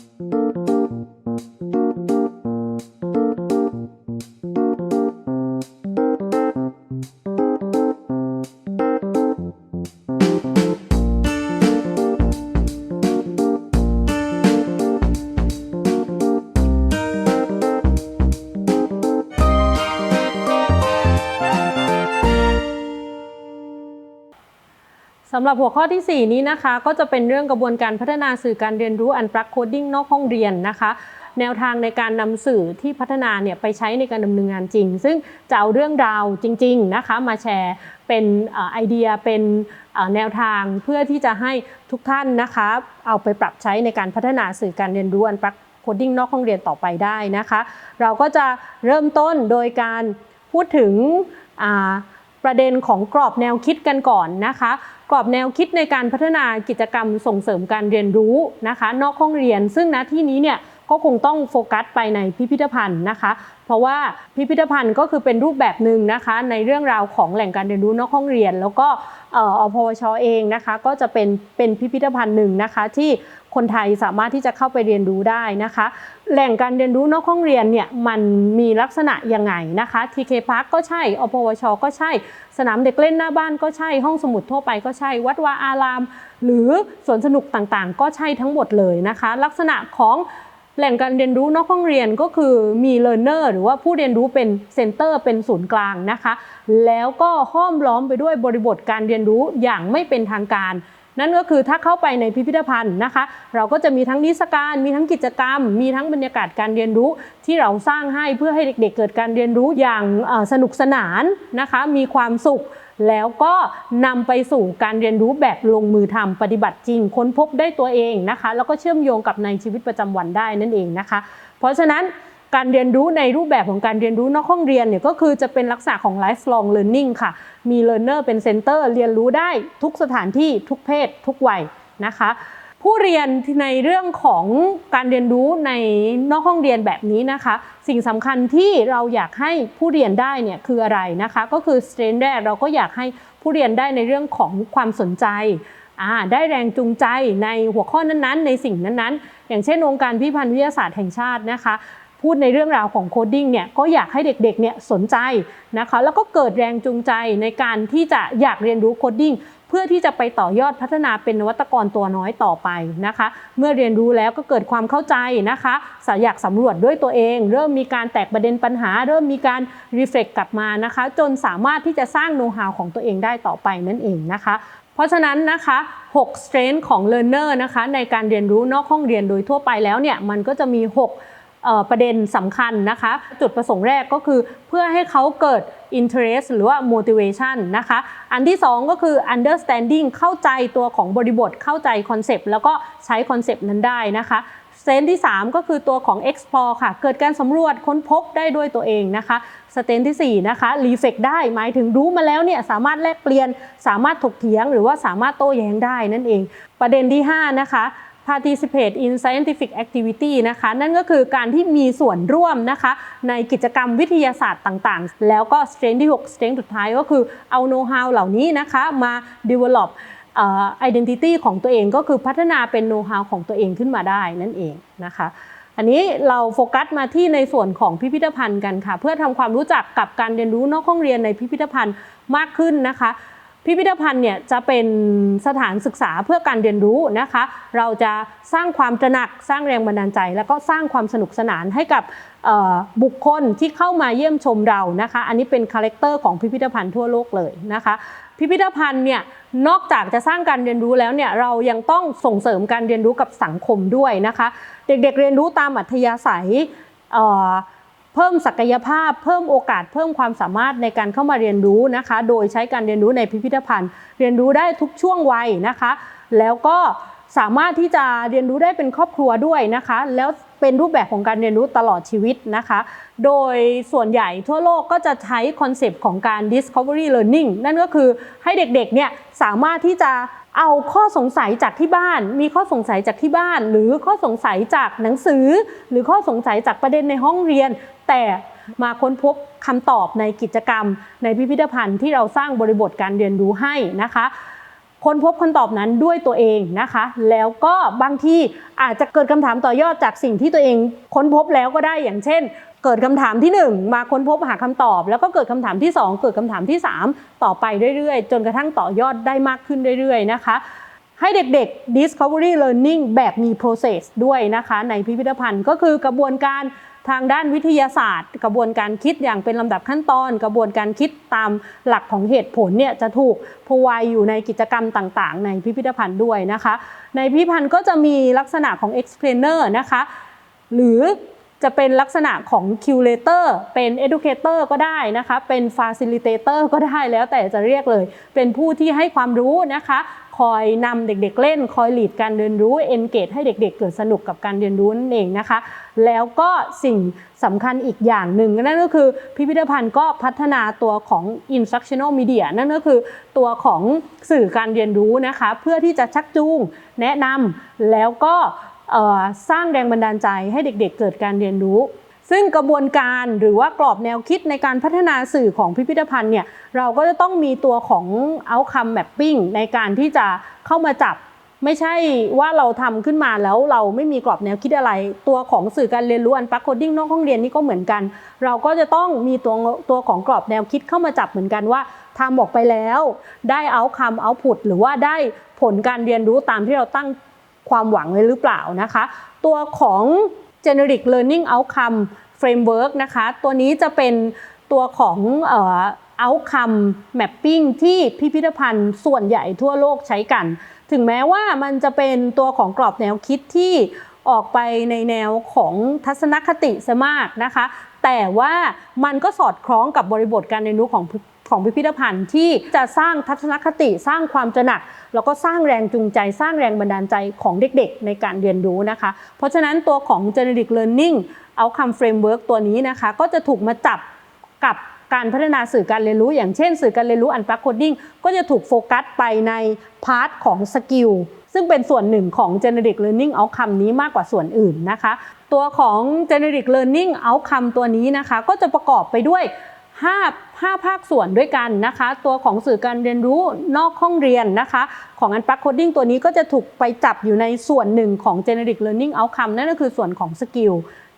สำหรับหัวข้อทีสี่ 4 นี้นะคะ ก็จะเป็นเรื่องกระบวนการพัฒนาสื่อการเรียนรู้อันปลักโคดดิ้งนอกห้องเรียนนะคะ แนวทางในการนำสื่อที่พัฒนาเนี่ยไปใช้ในการดำเนินงานจริง ซึ่งจะเอาเรื่องราวจริง ๆนะคะ มาแชร์เป็นไอเดียเป็นแนวทางเพื่อที่จะให้ทุกท่านนะคะ เอาไปปรับใช้ในการพัฒนาสื่อการเรียนรู้อันปลักโคดดิ้งนอกห้องเรียนต่อไปได้นะคะ เราก็จะเริ่มต้นโดยการพูดถึงประเด็นของกรอบแนวคิดกันก่อนนะคะ กรอบแนวคิดในการพัฒนากิจกรรมส่งเสริมการเรียนรู้นะคะ นอกห้องเรียน ซึ่งณที่นี้เนี่ยก็คงต้องโฟกัสไปในพิพิธภัณฑ์นะคะ เพราะว่าพิพิธภัณฑ์ก็คือเป็นรูปแบบหนึ่งนะคะ ในเรื่องราวของแหล่งการเรียนรู้นอกห้องเรียน แล้วก็เออพวชเองนะคะ ก็จะเป็นเป็นพิพิธภัณฑ์หนึ่งนะคะที่ คนไทยสามารถที่จะเข้าไปเรียนรู้ได้นะคะ แหล่งการเรียนรู้นอกห้องเรียนเนี่ยมันมีลักษณะยังไงนะคะ TK Park ก็ใช่อพวช ก็ใช่ สนามเด็กเล่นหน้าบ้านก็ใช่ห้องสมุดทั่วไปก็ใช่ วัดวาอาราม หรือสวนสนุกต่างๆ ก็ใช่ทั้งหมดเลยนะคะ ลักษณะของแหล่งการเรียนรู้นอกห้องเรียนก็คือมีเล learner หรือว่าผู้เรียนรู้เป็นเซนเตอร์เป็นศูนย์กลางนะคะ แล้วก็ห้อมล้อมไปด้วยบริบทการเรียนรู้อย่างไม่เป็นทางการ นั่นก็คือถ้าเข้าไปในพิพิธภัณฑ์นะคะ เราก็จะมีทั้งนิทรรศการมีทั้งกิจกรรม มีทั้งบรรยากาศการเรียนรู้ที่เราสร้างให้เพื่อให้เด็กๆเกิดการเรียนรู้อย่างสนุกสนานนะคะ มีความสุขแล้วก็นำไปสู่การเรียนรู้แบบลงมือทำปฏิบัติจริง ค้นพบได้ตัวเองนะคะ แล้วก็เชื่อมโยงกับในชีวิตประจำวันได้นั่นเองนะคะ เพราะฉะนั้น การเรียนรู้ในรูปแบบของการเรียนรู้นอกห้องเรียนเนี่ยก็คือจะเป็นลักษณะของ lifelong learning ค่ะ มี learner เป็น center เรียนรู้ได้ทุกสถานที่ทุกเพศ ทุกวัยนะคะผู้เรียนในเรื่องของการเรียนรู้ในนอกห้องเรียนแบบนี้นะคะ สิ่งสำคัญที่เราอยากให้ผู้เรียนได้เนี่ยคืออะไรนะคะ ก็คือสเตรนแรกเราก็อยากให้ผู้เรียนได้ในเรื่องของความสนใจได้แรงจูงใจในหัวข้อนั้นๆ ในสิ่งนั้นๆ อย่างเช่นองค์การพิพันธ์วิทยาศาสตร์แห่งชาตินะคะ พูดในเรื่องราวของโคดดิ้งเนี่ยก็อยากให้เด็กๆเนี่ยสนใจนะคะแล้วก็เกิดแรงจูงใจในการที่จะอยากเรียนรู้โคดดิ้งเพื่อที่จะไปต่อยอดพัฒนาเป็นนวัตกรตัวน้อยต่อไปนะคะ เมื่อเรียนรู้แล้วก็เกิดความเข้าใจนะคะอยากสำรวจด้วยตัวเอง เริ่มมีการแตกประเด็นปัญหา เริ่มมีการรีเฟล็กกลับมานะคะ จนสามารถที่จะสร้างโน้ตฮาวของตัวเองได้ต่อไปนั่นเองนะคะเพราะฉะนั้นนะคะ 6 strength ของ learner นะคะในการเรียนรู้นอกห้องเรียนโดยทั่วไปแล้วเนี่ยมันก็จะมี 6 ประเด็นสำคัญนะคะ จุดประสงค์แรกก็คือเพื่อให้เขาเกิด interest หรือว่า motivation นะคะ อันที่ 2 ก็คือ understanding เข้าใจตัวของบริบทเข้าใจคอนเซปต์แล้วก็ใช้คอนเซปต์นั้นได้นะคะเซนที่ 3 ก็คือตัวของ explore ค่ะ เกิดการสำรวจค้นพบได้ด้วยตัวเองนะคะสเตนที่4นะคะ reflect ได้หมายถึงรู้มาแล้วเนี่ยสามารถแลกเปลี่ยน สามารถถกเถียง หรือว่าสามารถโต้แย้งได้นั่นเอง ประเด็นที่ 5 นะคะ participate in scientific activity นะคะ นั่นก็คือการที่มีส่วนร่วมนะคะ ในกิจกรรมวิทยาศาสตร์ต่างๆ แล้วก็ strength ที่ 6 strength สุดท้ายก็คือเอา know how เหล่านี้นะคะมา develop เอ่อ identity ของตัวเองก็คือพัฒนาเป็น know how ของตัวเองขึ้นมาได้นั่นเองนะคะอันนี้เราโฟกัสมาที่ในส่วนของพิพิธภัณฑ์กันค่ะ เพื่อทำความรู้จักกับการเรียนรู้นอกห้องเรียนในพิพิธภัณฑ์มากขึ้นนะคะ พิพิธภัณฑ์เนี่ยจะเป็นสถานศึกษาเพื่อการเรียนรู้นะคะ เราจะสร้างความตระหนักสร้างแรงบันดาลใจ แล้วก็สร้างความสนุกสนานให้กับบุคคลที่เข้ามาเยี่ยมชมเรานะคะ อันนี้เป็นคาแรคเตอร์ของพิพิธภัณฑ์ทั่วโลกเลยนะคะ พิพิธภัณฑ์เนี่ยนอกจากจะสร้างการเรียนรู้แล้วเนี่ยเรายังต้องส่งเสริมการเรียนรู้กับสังคมด้วยนะคะ เด็กๆเรียนรู้ตามอัธยาศัย เพิ่มศักยภาพ เพิ่มโอกาส เพิ่มความสามารถในการเข้ามาเรียนรู้นะคะ โดยใช้การเรียนรู้ในพิพิธภัณฑ์ เรียนรู้ได้ทุกช่วงวัยนะคะ แล้วก็ สามารถที่จะเรียนรู้ได้เป็นครอบครัวด้วยนะคะ แล้วเป็นรูปแบบของการเรียนรู้ตลอดชีวิตนะคะ โดยส่วนใหญ่ทั่วโลกก็จะใช้คอนเซปต์ของการ discovery learning นั่นก็คือให้เด็กๆเนี่ยสามารถที่จะเอาข้อสงสัยจากที่บ้าน มีข้อสงสัยจากที่บ้าน หรือข้อสงสัยจากหนังสือ หรือข้อสงสัยจากประเด็นในห้องเรียน แต่มาค้นพบคำตอบในกิจกรรม ในพิพิธภัณฑ์ที่เราสร้างบริบทการเรียนรู้ให้นะคะ ค้นพบคำตอบนั้นด้วยตัวเองนะคะ แล้วก็บางทีอาจจะเกิดคำถามต่อยอดจากสิ่งที่ตัวเองค้นพบแล้วก็ได้อย่างเช่น เกิดคำถามที่ 1 มาค้นพบหาคำตอบ แล้วก็เกิดคำถามที่ 2 เกิดคำถามที่ 3 ต่อไปเรื่อยๆ จนกระทั่งต่อยอดได้มากขึ้นเรื่อยๆนะคะให้เด็กๆ discovery learning แบบมี process ด้วยนะคะ ในพิพิธภัณฑ์ก็คือกระบวนการ ทางด้านวิทยาศาสตร์ กระบวนการคิดอย่างเป็นลำดับขั้นตอน กระบวนการคิดตามหลักของเหตุผลเนี่ยจะถูกพวายอยู่ในกิจกรรมต่างๆ ในพิพิธภัณฑ์ด้วยนะคะ ในพิพิธภัณฑ์ก็จะมีลักษณะของ explainer นะคะหรือ จะเป็นลักษณะของ curator เป็น educator ก็ได้นะคะเป็น facilitator ก็ได้แล้วแต่จะเรียกเลย เป็นผู้ที่ให้ความรู้นะคะคอยนำเด็กๆเล่น คอยหลีดการเรียนรู้ engage ให้เด็กๆเกิดสนุกกับการเรียนรู้นั่นเองนะคะ แล้วก็สิ่งสำคัญอีกอย่างหนึ่งนั่นก็คือพิพิธภัณฑ์ก็พัฒนาตัวของ instructional media นั่นก็คือตัวของสื่อการเรียนรู้นะคะ เพื่อที่จะชักจูง แนะนำแล้วก็ สร้างแรงบันดาลใจให้เด็กๆ เกิดการเรียนรู้ ซึ่งกระบวนการหรือว่ากรอบแนวคิดในการพัฒนาสื่อของพิพิธภัณฑ์เนี่ยเราก็จะต้องมีตัวของ outcome mapping ในการที่จะเข้ามาจับไม่ใช่ว่าเราทำขึ้นมาแล้วเราไม่มีกรอบแนวคิดอะไร ตัวของสื่อการเรียนรู้อันปักโคดิ้งนอกห้องเรียนนี่ก็เหมือนกัน เราก็จะต้องมีตัวตัวของกรอบแนวคิดเข้ามาจับเหมือนกันว่าทำออกไปแล้ว ได้เอาคำเอาผุดหรือว่าได้ผลการเรียนรู้ตามที่เราตั้ง ความหวังไว้หรือเปล่านะคะ ตัวของ generic learning outcome framework นะคะ ตัวนี้จะเป็นตัวของเอ่อ outcome mapping ที่พิพิธภัณฑ์ส่วนใหญ่ทั่วโลกใช้กัน ถึงแม้ว่ามันจะเป็นตัวของกรอบแนวคิดที่ออกไปในแนวของทัศนคติซะมากนะคะ แต่ว่ามันก็สอดคล้องกับบริบทการเรียนรู้ของ ของพิพิธภัณฑ์ที่จะสร้างทัศนคติสร้างความตระหนัก แล้วก็สร้างแรงจูงใจ สร้างแรงบันดาลใจของเด็กๆ ในการเรียนรู้นะคะ เพราะฉะนั้นตัวของ generic learning outcome framework ตัวนี้นะคะ ก็จะถูกมาจับกับการพัฒนาสื่อการเรียนรู้ อย่างเช่น สื่อการเรียนรู้อันปลักโคดิ้งก็จะถูกโฟกัสไปในพาร์ทของสกิลซึ่งเป็นส่วนหนึ่งของ generic learning outcome นี้มากกว่าส่วนอื่นนะคะ ตัวของ generic learning outcome ตัวนี้นะคะ ก็จะประกอบไปด้วย 5 5 ภาคส่วนด้วยกันนะคะ ตัวของสื่อการเรียนรู้นอกห้องเรียนนะคะ ของอันปักโคดิ้งตัวนี้ก็จะถูกไปจับอยู่ในส่วนหนึ่งของ generic learning outcome นั่นก็คือส่วนของสกิล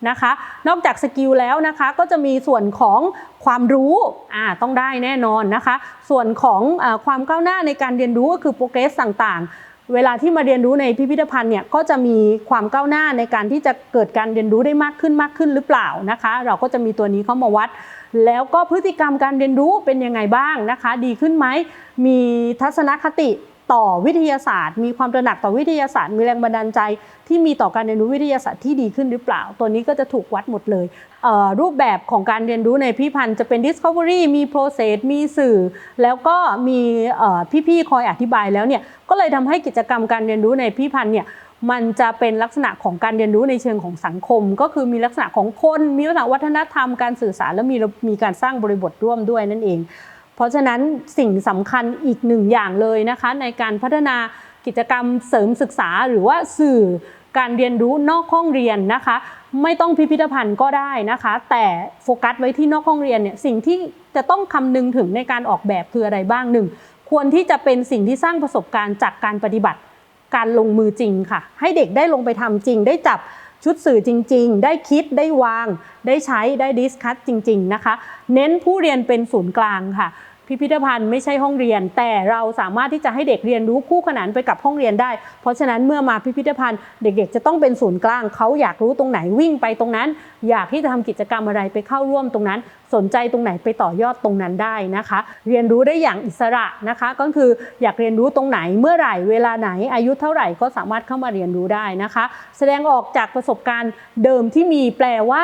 นะคะ นอกจากสกิลแล้วนะคะก็จะมีส่วนของความรู้อ่าต้องได้แน่นอนนะคะ ส่วนของอความก้าวหน้าในการเรียนรู้ก็คือ progress ต่างๆ เวลาที่มาเรียนรู้ในพิพิธภัณฑ์เนี่ยก็จะมีความก้าวหน้าในการที่จะเกิดการเรียนรู้ได้มากขึ้นมากขึ้นหรือเปล่านะคะ เราก็จะมีตัวนี้เข้ามาวัด แล้วก็พฤติกรรมการเรียนรู้เป็นยังไงบ้างนะคะ ดีขึ้นไหมมีทัศนคติต่อวิทยาศาสตร์ มีความตระหนักต่อวิทยาศาสตร์ มีแรงบันดาลใจ ที่มีต่อการเรียนรู้วิทยาศาสตร์ที่ดีขึ้นหรือเปล่า ตัวนี้ก็จะถูกวัดหมดเลยเรูปแบบของการเรียนรู้ในพิพิธภัณฑ์จะเป็น discovery มี process มีสื่อ แล้วก็มีพี่ๆคอยอธิบายแล้วเนี่ยก็เลยทำให้กิจกรรมการเรียนรู้ในพิพิธภัณฑ์เนี่ย มันจะเป็นลักษณะของการเรียนรู้ในเชิงของสังคม ก็คือมีลักษณะของคนมีลักษณะวัฒนธรรมการสื่อสารและมีมีการสร้างบริบทร่วมด้วยนั่นเอง เพราะฉะนั้นสิ่งสำคัญอีกหนึ่งอย่างเลยนะคะ ในการพัฒนากิจกรรมเสริมศึกษาหรือว่าสื่อการเรียนรู้นอกห้องเรียนนะคะ ไม่ต้องพิพิธภัณฑ์ก็ได้นะคะ แต่โฟกัสไว้ที่นอกห้องเรียนเนี่ยสิ่งที่จะต้องคำนึงถึงในการออกแบบคืออะไรบ้างหนึ่งควรที่จะเป็นสิ่งที่สร้างประสบการณ์จากการปฏิบัติ การลงมือจริงค่ะ ให้เด็กได้ลงไปทำจริง ได้จับชุดสื่อจริง ๆ ได้คิดได้วาง ได้ใช้ได้ดิสคัตจริง ๆ นะคะ เน้นผู้เรียนเป็นศูนย์กลางค่ะ พิพิธภัณฑ์ไม่ใช่ห้องเรียน แต่เราสามารถที่จะให้เด็กเรียนรู้คู่ขนานไปกับห้องเรียนได้ เพราะฉะนั้นเมื่อมาพิพิธภัณฑ์ เด็กๆ จะต้องเป็นศูนย์กลางเขาอยากรู้ตรงไหนวิ่งไปตรงนั้น อยากที่จะทำกิจกรรมอะไรไปเข้าร่วมตรงนั้น สนใจตรงไหนไปต่อยอดตรงนั้นได้นะคะ เรียนรู้ได้อย่างอิสระนะคะ ก็คืออยากเรียนรู้ตรงไหนเมื่อไหร่ เวลาไหนอายุเท่าไหร่ก็สามารถเข้ามาเรียนรู้ได้นะคะ แสดงออกจากประสบการณ์เดิมที่มีแปลว่า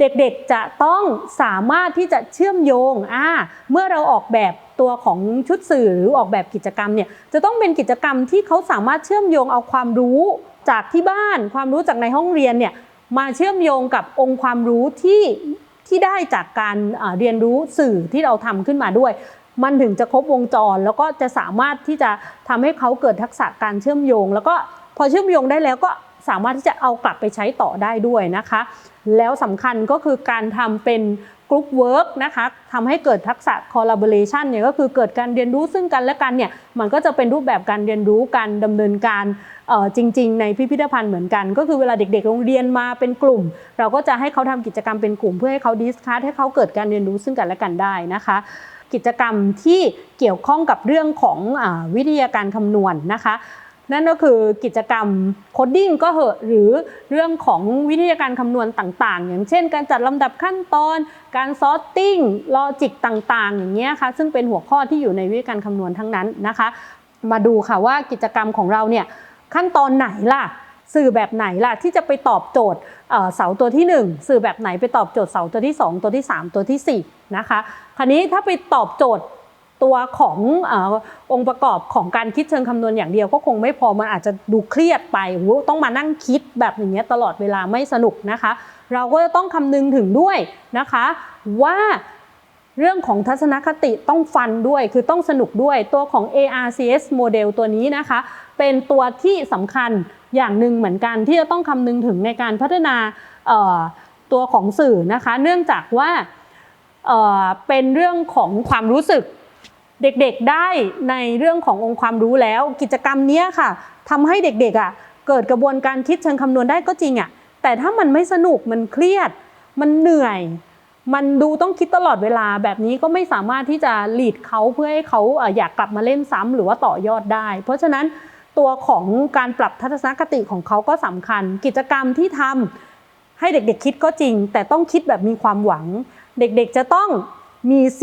เด็กๆจะต้องสามารถที่จะเชื่อมโยงอ่าเมื่อเราออกแบบตัวของชุดสื่อหรือออกแบบกิจกรรมเนี่ยจะต้องเป็นกิจกรรมที่เขาสามารถเชื่อมโยงเอาความรู้จากที่บ้าน ความรู้จากในห้องเรียนเนี่ยมาเชื่อมโยงกับองค์ความรู้ที่ที่ได้จากการเรียนรู้สื่อที่เราทำขึ้นมาด้วย มันถึงจะครบวงจร แล้วก็จะสามารถที่จะทำให้เขาเกิดทักษะการเชื่อมโยง แล้วก็พอเชื่อมโยงได้แล้วก็สามารถที่จะเอากลับไปใช้ต่อได้ด้วยนะคะ แล้วสำคัญก็คือการทำเป็นกรุ๊ปเวิร์กนะคะทำให้เกิดทักษะ collaboration เนี่ยก็คือเกิดการเรียนรู้ซึ่งกันและกันเนี่ยมันก็จะเป็นรูปแบบการเรียนรู้การดำเนินการจริง ๆ ในพิพิธภัณฑ์เหมือนกัน ก็คือเวลาเด็กๆโรงเรียนมาเป็นกลุ่ม เราก็จะให้เขาทำกิจกรรมเป็นกลุ่ม เพื่อให้เขาดิสคัสให้เขาเกิดการเรียนรู้ซึ่งกันและกันได้นะคะกิจกรรมที่เกี่ยวข้องกับเรื่องของอวิทยาการคำนวณนะคะ นั่นก็คือกิจกรรมโคดดิ้งก็เหอะหรือเรื่องของวิทยาการคำนวณต่างๆ อย่างเช่น การจัดลำดับขั้นตอน การซอร์ติ้งลอจิกต่างๆ อย่างเงี้ยค่ะซึ่งเป็นหัวข้อที่อยู่ในวิทยาการคำนวณทั้งนั้นนะคะ มาดูค่ะว่ากิจกรรมของเราเนี่ยขั้นตอนไหนล่ะสื่อแบบไหนล่ะที่จะไปตอบโจทย์เสาตัวที่ 1 สื่อแบบไหนไปตอบโจทย์เสาตัวที่ 2 ตัวที่ 3 ตัวทีสี่4นะคะคราวนี้ถ้าไปตอบโจทย์ ตัวของอองค์ประกอบของการคิดเชิงคำนวณอย่างเดียวก็คงไม่พอมันอาจจะดูเครียดไปต้องมานั่งคิดแบบอย่างเงี้ยตลอดเวลาไม่สนุกนะคะ เราก็จะต้องคำนึงถึงด้วยนะคะ ว่าเรื่องของทัศนคติต้องฟันด้วยคือต้องสนุกด้วยตัวของ ARCS โมเดลตัวนี้นะคะ เป็นตัวที่สำคัญอย่างหนึ่งเหมือนกันที่จะต้องคำนึงถึงในการพัฒนาตัวของสื่อนะคะ เนื่องจากว่าเป็นเรื่องของความรู้สึก เด็กๆได้ในเรื่องขององค์ความรู้แล้ว กิจกรรมนี้ค่ะทำให้เด็กๆอะเกิดกระบวนการคิดเชิงคำนวณได้ก็จริงอะแต่ถ้ามันไม่สนุกมันเครียด มันเหนื่อย มันดูต้องคิดตลอดเวลาแบบนี้ก็ไม่สามารถที่จะหลีดเขาเพื่อให้เขาอยากกลับมาเล่นซ้ำหรือว่าต่อยอดได้ เพราะฉะนั้นตัวของการปรับทัศนคติของเขาก็สำคัญ กิจกรรมที่ทำให้เด็กๆคิดก็จริง แต่ต้องคิดแบบมีความหวัง เด็กๆจะต้องมี C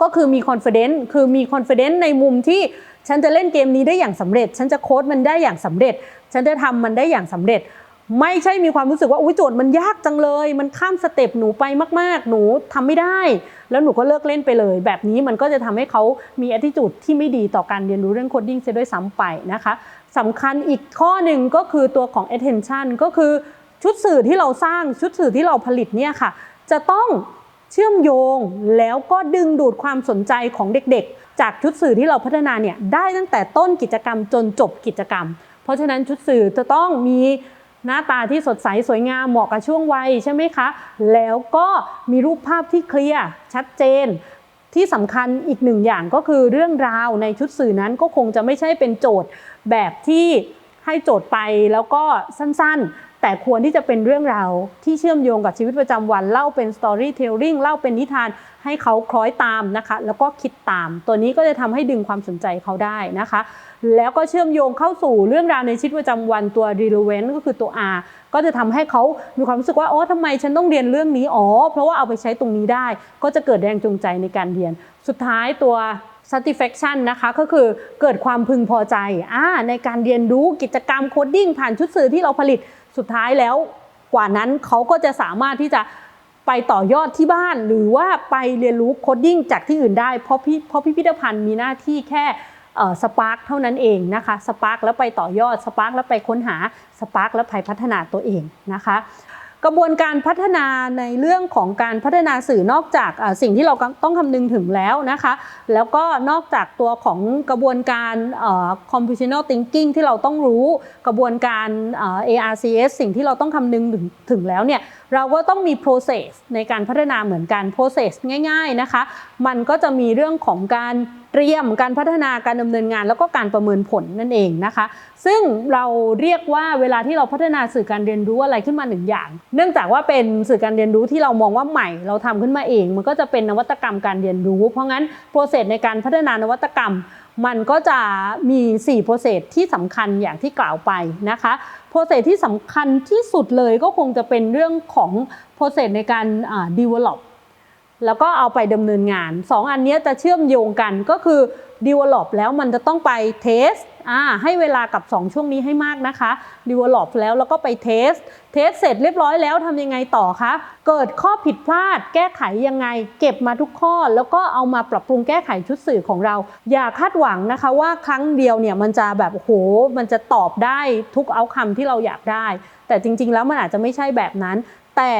ก็คือมี confidence คือมี confidence ในมุมที่ฉันจะเล่นเกมนี้ได้อย่างสำเร็จ ฉันจะโค้ดมันได้อย่างสำเร็จ ฉันจะทำมันได้อย่างสำเร็จ ไม่ใช่มีความรู้สึกว่าอุ้ยโจทย์มันยากจังเลย มันข้ามสเต็ปหนูไปมาก ๆ หนูทำไม่ได้ แล้วหนูก็เลิกเล่นไปเลย แบบนี้มันก็จะทำให้เขามี attitude ที่ไม่ดีต่อการเรียนรู้เรื่องโคดดิ้งเสียด้วยซ้ำไปนะคะสำคัญอีกข้อหนึ่งก็คือตัวของ attention ก็คือชุดสื่อที่เราสร้างชุดสื่อที่เราผลิตเนี่ยค่ะ จะต้อง เชื่อมโยงแล้วก็ดึงดูดความสนใจของเด็กๆ จากชุดสื่อที่เราพัฒนาเนี่ยได้ตั้งแต่ต้นกิจกรรมจนจบกิจกรรม เพราะฉะนั้นชุดสื่อจะต้องมีหน้าตาที่สดใสสวยงามเหมาะกับช่วงวัยใช่ไหมคะ แล้วก็มีรูปภาพที่เคลียร์ชัดเจน ที่สำคัญอีกหนึ่งอย่างก็คือเรื่องราวในชุดสื่อนั้นก็คงจะไม่ใช่เป็นโจทย์แบบที่ให้โจทย์ไปแล้วก็สั้นๆ แต่ควรที่จะเป็นเรื่องราวที่เชื่อมโยงกับชีวิตประจำวันเล่าเป็น storytelling เล่าเป็นนิทานให้เขาคล้อยตามนะคะ แล้วก็คิดตาม ตัวนี้ก็จะทำให้ดึงความสนใจเขาได้นะคะ แล้วก็เชื่อมโยงเข้าสู่เรื่องราวในชีวิตประจำวันตัว relevant ก็คือตัว R ก็จะทำให้เขามีความรู้สึกว่าโอ้ทำไมฉันต้องเรียนเรื่องนี้อ๋อเพราะว่าเอาไปใช้ตรงนี้ได้ ก็จะเกิดแรงจูงใจในการเรียน สุดท้ายตัว satisfaction นะคะก็คือเกิดความพึงพอใจอ่าในการเรียนรู้กิจกรรมโคดดิ้งผ่านชุดสื่อที่เราผลิต สุดท้ายแล้วกว่านั้นเขาก็จะสามารถที่จะไปต่อยอดที่บ้าน หรือว่าไปเรียนรู้โคดดิ้งจากที่อื่นได้ เพราะพี่เพราะพิพิธภัณฑ์มีหน้าที่แค่สปาร์กเท่านั้นเองนะคะสปาร์กแล้วไปต่อยอดสปาร์กแล้วไปค้นหาสปาร์กแล้วไปพัฒนาตัวเองนะคะ กระบวนการพัฒนาในเรื่องของการพัฒนาสื่อนอกจากสิ่งที่เราต้องคำนึงถึงแล้วนะคะ แล้วก็นอกจากตัวของกระบวนการ computational thinking ที่เราต้องรู้กระบวนการ ARCS สิ่งที่เราต้องคำนึงถึงถึงแล้วเนี่ยเราก็ต้องมี process ในการพัฒนาเหมือนกัน process ง่าย ๆนะคะ มันก็จะมีเรื่องของการ เตรียมการพัฒนาการดำเนินงาน แล้วก็การประเมินผลนั่นเองนะคะ ซึ่งเราเรียกว่าเวลาที่เราพัฒนาสื่อการเรียนรู้อะไรขึ้นมาหนึ่งอย่าง เนื่องจากว่าเป็นสื่อการเรียนรู้ที่เรามองว่าใหม่ เราทำขึ้นมาเอง มันก็จะเป็นนวัตกรรมการเรียนรู้ เพราะงั้นโปรเซสในการพัฒนานวัตกรรมมันก็จะมี4โปรเซสที่สำคัญอย่างที่กล่าวไปนะคะโปรเซสที่สำคัญที่สุดเลยก็คงจะเป็นเรื่องของโปรเซสในการ develop แล้วก็เอาไปดำเนินงาน 2 อันนี้จะเชื่อมโยงกันก็คือ develop แล้วมันจะต้องไป test อ่าให้เวลากับ 2 ช่วงนี้ให้มากนะคะ develop แล้วแล้วก็ไป test test เสร็จเรียบร้อยแล้วทำยังไงต่อคะ เกิดข้อผิดพลาด แก้ไขยังไง เก็บมาทุกข้อ แล้วก็เอามาปรับปรุงแก้ไขชุดสื่อของเรา อย่าคาดหวังนะคะว่าครั้งเดียวเนี่ยมันจะแบบโอ้โหมันจะตอบได้ทุกเอาคำที่เราอยากได้ แต่จริง ๆ แล้วมันอาจจะไม่ใช่แบบนั้น แต่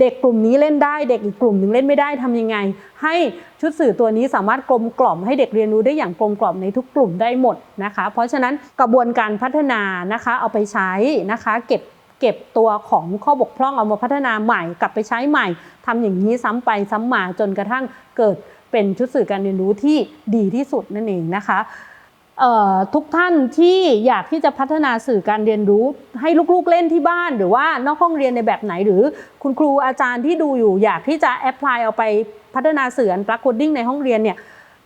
เด็กกลุ่มนี้เล่นได้เด็กอีกกลุ่มหนึ่งเล่นไม่ได้ทำยังไง ให้ชุดสื่อตัวนี้สามารถกลมกล่อมให้เด็กเรียนรู้ได้อย่างกลมกล่อมในทุกกลุ่มได้หมดนะคะ เพราะฉะนั้นกระบวนการพัฒนานะคะเอาไปใช้นะคะเก็บเก็บตัวของข้อบกพร่องเอามาพัฒนาใหม่กลับไปใช้ใหม่ทำอย่างนี้ซ้ำไปซ้ำมาจนกระทั่งเกิดเป็นชุดสื่อการเรียนรู้ที่ดีที่สุดนั่นเองนะคะ ทุกท่านที่อยากที่จะพัฒนาสื่อการเรียนรู้ ให้ลูกๆเล่นที่บ้าน หรือว่านอกห้องเรียนในแบบไหน หรือคุณครูอาจารย์ที่ดูอยู่อยากที่จะแอพพลายเอาไปพัฒนาสื่ออันปลักโคดดิ้งในห้องเรียนเนี่ย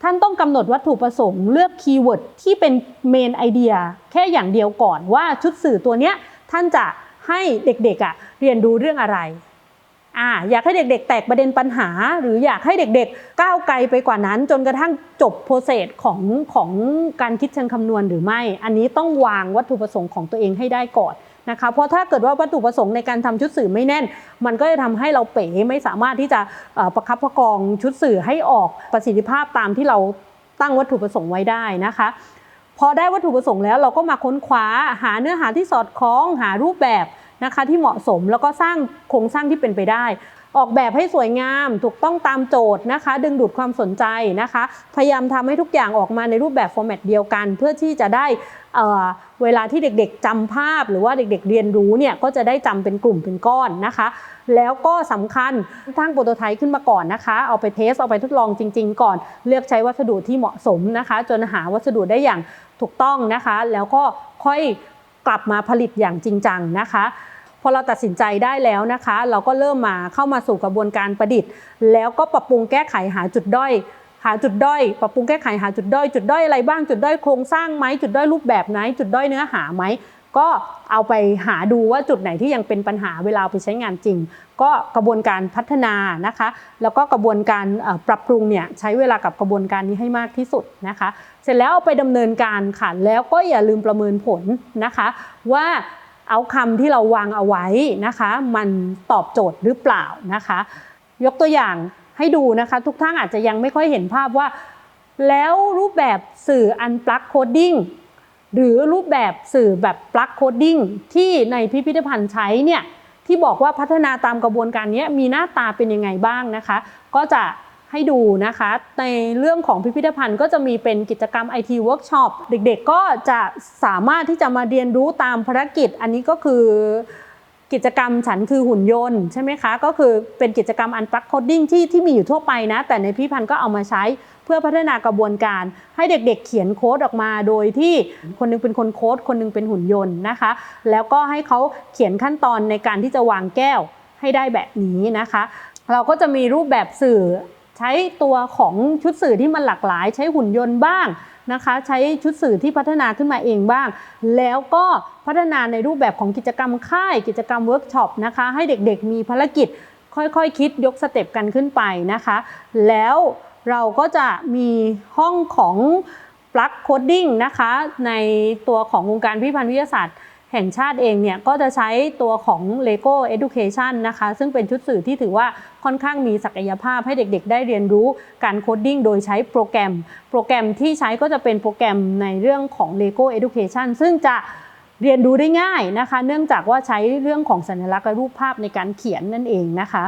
ท่านต้องกำหนดวัตถุประสงค์เลือกคีย์เวิร์ดที่เป็นเมนไอเดียแค่อย่างเดียวก่อนว่าชุดสื่อตัวเนี้ยท่านจะให้เด็กๆอะเรียนรู้เรื่องอะไร อ่าอยากให้เด็กๆ แตกประเด็นปัญหา หรืออยากให้เด็กๆ ก้าวไกลไปกว่านั้น จนกระทั่งจบโปรเซสของของการคิดเชิงคำนวณหรือไม่ อันนี้ต้องวางวัตถุประสงค์ของตัวเองให้ได้ก่อนนะคะเพราะถ้าเกิดว่าวัตถุประสงค์ในการทำชุดสื่อไม่แน่น มันก็จะทำให้เราเป๋ไม่สามารถที่จะประคับประคองชุดสื่อให้ออกประสิทธิภาพตามที่เราตั้งวัตถุประสงค์ไว้ได้นะคะ พอได้วัตถุประสงค์แล้วเราก็มาค้นคว้าหาเนื้อหาที่สอดคล้องหารูปแบบ นะคะที่เหมาะสมแล้วก็สร้างโครงสร้างที่เป็นไปได้ ออกแบบให้สวยงามถูกต้องตามโจทย์นะคะ ดึงดูดความสนใจนะคะ พยายามทำให้ทุกอย่างออกมาในรูปแบบฟอร์แมตเดียวกัน เพื่อที่จะได้เเวลาที่เด็กๆจำภาพ หรือว่าเด็กๆเรียนรู้เนี่ยก็จะได้จำเป็นกลุ่มเป็นก้อนนะคะ แล้วก็สำคัญทั้งโปรโตไทป์ขึ้นมาก่อนนะคะ เอาไปเทสเอาไปทดลองจริง ๆ ก่อน เลือกใช้วัสดุที่เหมาะสมนะคะ จนหาวัสดุได้อย่างถูกต้องนะคะ แล้วก็ค่อย กลับมาผลิตอย่างจริงจังนะคะพอเราตัดสินใจได้แล้วนะคะ เราก็เริ่มมาเข้ามาสู่กระบวนการประดิษฐ์ แล้วก็ปรับปรุงแก้ไขหาจุดด้อย หาจุดด้อย ปรับปรุงแก้ไขหาจุดด้อย จุดด้อยอะไรบ้าง จุดด้อยโครงสร้างไหมจุดด้อยรูปแบบไหน จุดด้อยเนื้อหาไหม ก็เอาไปหาดูว่าจุดไหนที่ยังเป็นปัญหาเวลาไปใช้งานจริง ก็กระบวนการพัฒนานะคะ แล้วก็กระบวนการปรับปรุงเนี่ยใช้เวลากับกระบวนการนี้ให้มากที่สุดนะคะ เสร็จแล้วเอาไปดำเนินการค่ะแล้วก็อย่าลืมประเมินผลนะคะ ว่าเอาคำที่เราวางเอาไว้นะคะ มันตอบโจทย์หรือเปล่านะคะ ยกตัวอย่างให้ดูนะคะ ทุกท่านอาจจะยังไม่ค่อยเห็นภาพว่า แล้วรูปแบบสื่อ unplug coding หรือรูปแบบสื่อแบบ plug coding ที่ในพิพิธภัณฑ์ใช้เนี่ยที่บอกว่าพัฒนาตามกระบวนการนี้มีหน้าตาเป็นยังไงบ้างนะคะ ก็จะให้ดูนะคะ ในเรื่องของพิพิธภัณฑ์ก็จะมีเป็นกิจกรรม IT Workshop เด็กๆก็จะสามารถที่จะมาเรียนรู้ตามภารกิจ อันนี้ก็คือกิจกรรมฉันคือหุ่นยนต์ใช่ไหมคะ ก็คือเป็นกิจกรรม Unplug Coding ที่ที่มีอยู่ทั่วไปนะ แต่ในพิพิธภัณฑ์ก็เอามาใช้ เพื่อพัฒนากระบวนการให้เด็กๆ เขียนโค้ดออกมา โดยที่คนหนึงเป็นคนโค้ดคนหนึงเป็นหุ่นยนต์นะคะ แล้วก็ให้เขาเขียนขั้นตอนในการที่จะวางแก้วให้ได้แบบนี้นะคะ เราก็จะมีรูปแบบสื่อใช้ตัวของชุดสื่อที่มันหลากหลาย ใช้หุ่นยนต์บ้างนะคะ ใช้ชุดสื่อที่พัฒนาขึ้นมาเองบ้าง แล้วก็พัฒนาในรูปแบบของกิจกรรมค่าย กิจกรรมเวิร์กช็อปนะคะ ให้เด็กๆ มีภารกิจค่อยๆคคิดยกสเต็ปกันขึ้นไปนะคะ แล้ว เราก็จะมีห้องของ Plug Coding นะคะในตัวขององค์การพิพิธภัณฑ์วิทยาศาสตร์แห่งชาติเองเนี่ยก็จะใช้ตัวของ Lego Education นะคะซึ่งเป็นชุดสื่อที่ถือว่าค่อนข้างมีศักยภาพให้เด็กๆ ได้เรียนรู้การโคดดิ้งโดยใช้โปรแกรม โปรแกรมที่ใช้ก็จะเป็นโปรแกรมในเรื่องของ Lego Education ซึ่งจะเรียนรู้ได้ง่ายนะคะ เนื่องจากว่าใช้เรื่องของสัญลักษณ์และรูปภาพในการเขียนนั่นเองนะคะ